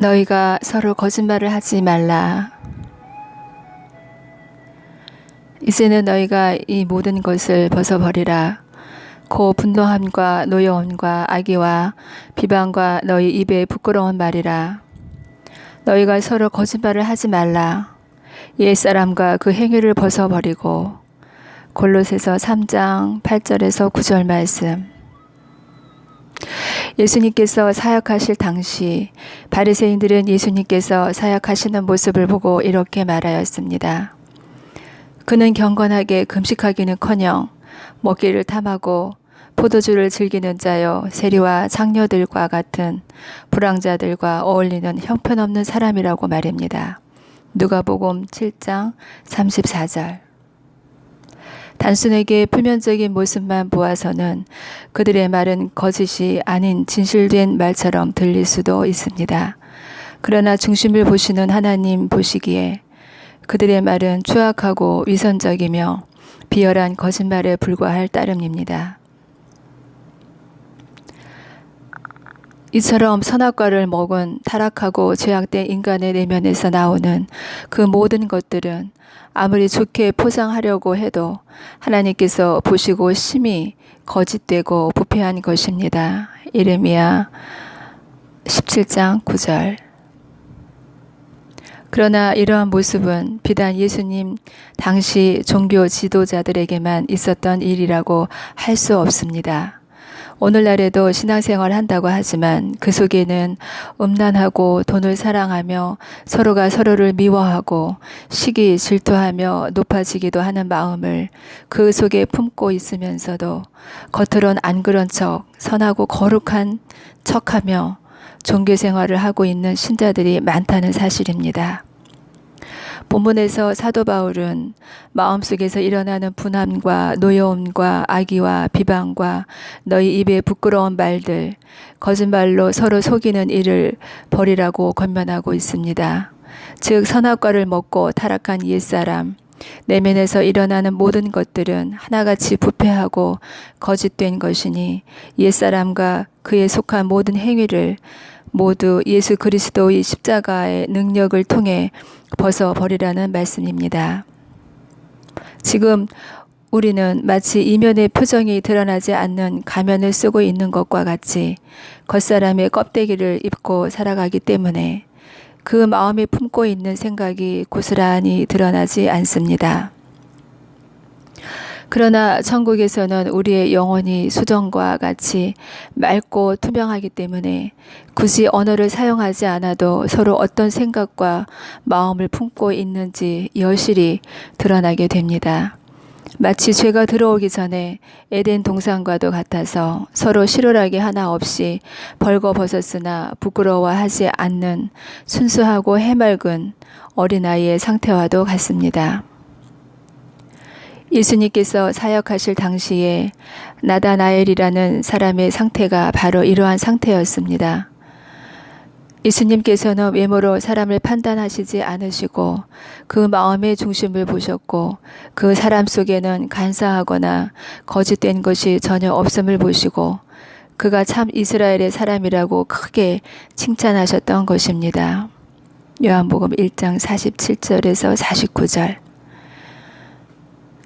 너희가 서로 거짓말을 하지 말라. 이제는 너희가 이 모든 것을 벗어버리라. 고 분노함과 노여움과 악의와 비방과 너희 입에 부끄러운 말이라. 너희가 서로 거짓말을 하지 말라. 옛사람과 그 행위를 벗어버리고 골로새서 3장 8절에서 9절 말씀. 예수님께서 사역하실 당시 바리새인들은 예수님께서 사역하시는 모습을 보고 이렇게 말하였습니다. 그는 경건하게 금식하기는커녕 먹기를 탐하고 포도주를 즐기는 자여 세리와 장녀들과 같은 불황자들과 어울리는 형편없는 사람이라고 말입니다. 누가복음 7장 34절. 단순하게 표면적인 모습만 보아서는 그들의 말은 거짓이 아닌 진실된 말처럼 들릴 수도 있습니다. 그러나 중심을 보시는 하나님 보시기에 그들의 말은 추악하고 위선적이며 비열한 거짓말에 불과할 따름입니다. 이처럼 선악과를 먹은 타락하고 죄악된 인간의 내면에서 나오는 그 모든 것들은 아무리 좋게 포장하려고 해도 하나님께서 보시고 심히 거짓되고 부패한 것입니다. 이르미야 17장 9절 그러나 이러한 모습은 비단 예수님 당시 종교 지도자들에게만 있었던 일이라고 할 수 없습니다. 오늘날에도 신앙생활 한다고 하지만 그 속에는 음란하고 돈을 사랑하며 서로가 서로를 미워하고 시기 질투하며 높아지기도 하는 마음을 그 속에 품고 있으면서도 겉으론 안 그런 척 선하고 거룩한 척하며 종교 생활을 하고 있는 신자들이 많다는 사실입니다. 본문에서 사도 바울은 마음속에서 일어나는 분함과 노여움과 악의와 비방과 너희 입에 부끄러운 말들, 거짓말로 서로 속이는 일을 버리라고 권면하고 있습니다. 즉 선악과를 먹고 타락한 옛사람, 내면에서 일어나는 모든 것들은 하나같이 부패하고 거짓된 것이니 옛사람과 그에 속한 모든 행위를 모두 예수 그리스도의 십자가의 능력을 통해 벗어버리라는 말씀입니다. 지금 우리는 마치 이면의 표정이 드러나지 않는 가면을 쓰고 있는 것과 같이 겉사람의 껍데기를 입고 살아가기 때문에 그 마음에 품고 있는 생각이 고스란히 드러나지 않습니다. 그러나 천국에서는 우리의 영혼이 수정과 같이 맑고 투명하기 때문에 굳이 언어를 사용하지 않아도 서로 어떤 생각과 마음을 품고 있는지 여실히 드러나게 됩니다. 마치 죄가 들어오기 전에 에덴 동산과도 같아서 서로 실오라기 하나 없이 벌거벗었으나 부끄러워하지 않는 순수하고 해맑은 어린아이의 상태와도 같습니다. 예수님께서 사역하실 당시에 나다나엘이라는 사람의 상태가 바로 이러한 상태였습니다. 예수님께서는 외모로 사람을 판단하시지 않으시고 그 마음의 중심을 보셨고 그 사람 속에는 간사하거나 거짓된 것이 전혀 없음을 보시고 그가 참 이스라엘의 사람이라고 크게 칭찬하셨던 것입니다. 요한복음 1장 47절에서 49절.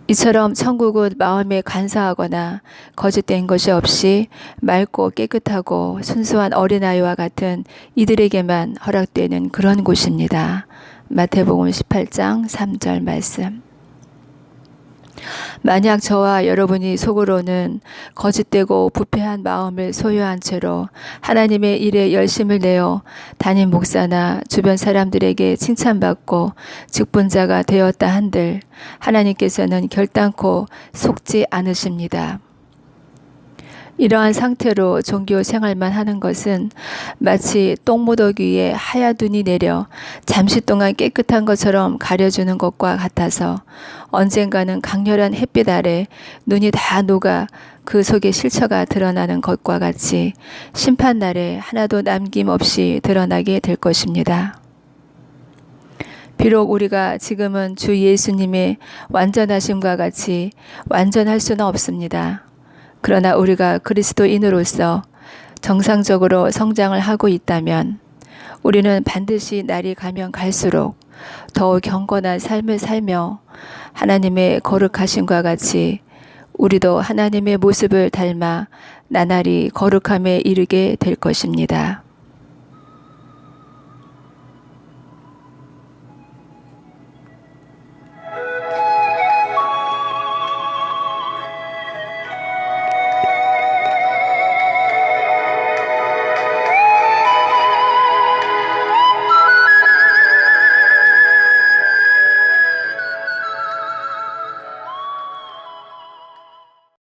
이처럼 천국은 마음에 간사하거나 거짓된 것이 없이 맑고 깨끗하고 순수한 어린아이와 같은 이들에게만 허락되는 그런 곳입니다. 마태복음 18장 3절 말씀. 만약 저와 여러분이 속으로는 거짓되고 부패한 마음을 소유한 채로 하나님의 일에 열심을 내어 담임 목사나 주변 사람들에게 칭찬받고 직분자가 되었다 한들 하나님께서는 결단코 속지 않으십니다. 이러한 상태로 종교 생활만 하는 것은 마치 똥무더기 위에 하얀 눈이 내려 잠시 동안 깨끗한 것처럼 가려주는 것과 같아서 언젠가는 강렬한 햇빛 아래 눈이 다 녹아 그 속에 실처가 드러나는 것과 같이 심판날에 하나도 남김없이 드러나게 될 것입니다. 비록 우리가 지금은 주 예수님의 완전하심과 같이 완전할 수는 없습니다. 그러나 우리가 그리스도인으로서 정상적으로 성장을 하고 있다면 우리는 반드시 날이 가면 갈수록 더 경건한 삶을 살며 하나님의 거룩하심과 같이 우리도 하나님의 모습을 닮아 나날이 거룩함에 이르게 될 것입니다.